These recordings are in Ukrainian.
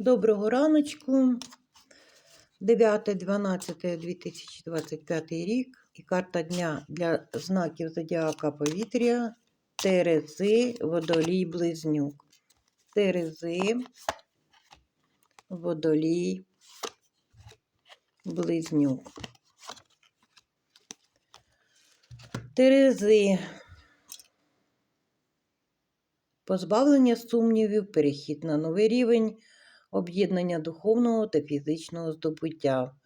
Доброго раночку. 9.12.2025 рік. І карта дня для знаків Зодіака повітря. Терези, водолій, близнюк. Терези, водолій, близнюк. Терези. Позбавлення сумнівів, перехід на новий рівень, об'єднання духовного та фізичного здобуття,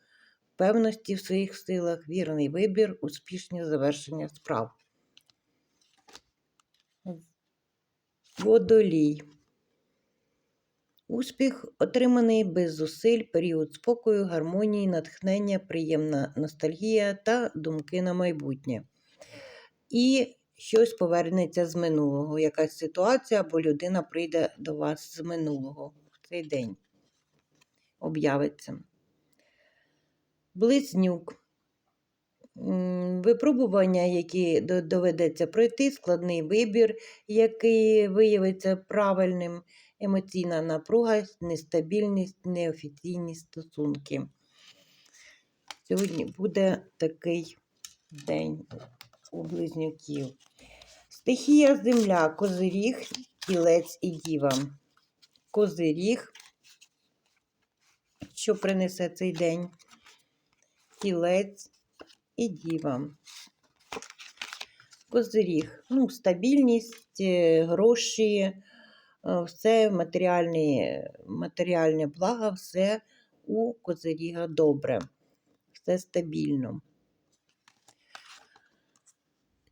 певності в своїх силах, вірний вибір, успішне завершення справ. Водолій. Успіх отриманий без зусиль, період спокою, гармонії, натхнення, приємна ностальгія та думки на майбутнє. І щось повернеться з минулого, якась ситуація або людина прийде до вас з минулого цей день. Об'явиться. Близнюк. Випробування, які доведеться пройти, складний вибір, який виявиться правильним, емоційна напруга, нестабільність, неофіційні стосунки. Сьогодні буде такий день у близнюків. Стихія земля, козиріг, тілець і діва. Козиріг, що принесе цей день, тілець і діва. Козиріг, ну, стабільність, е, гроші, е, все матеріальні, матеріальне благо, все у козиріга добре, все стабільно.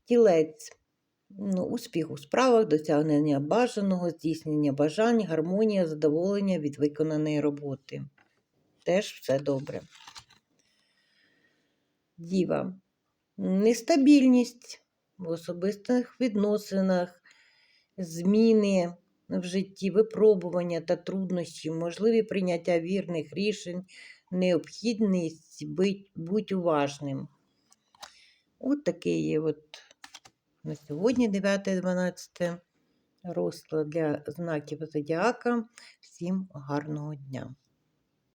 Тілець. Ну, успіх у справах, досягнення бажаного, здійснення бажань, гармонія, задоволення від виконаної роботи. Теж все добре. Діва. Нестабільність в особистих відносинах, зміни в житті, випробування та труднощі, можливі прийняття вірних рішень, необхідність будь уважним. От такий є на сьогодні 9-12 розклад для знаків зодіака. Всім гарного дня!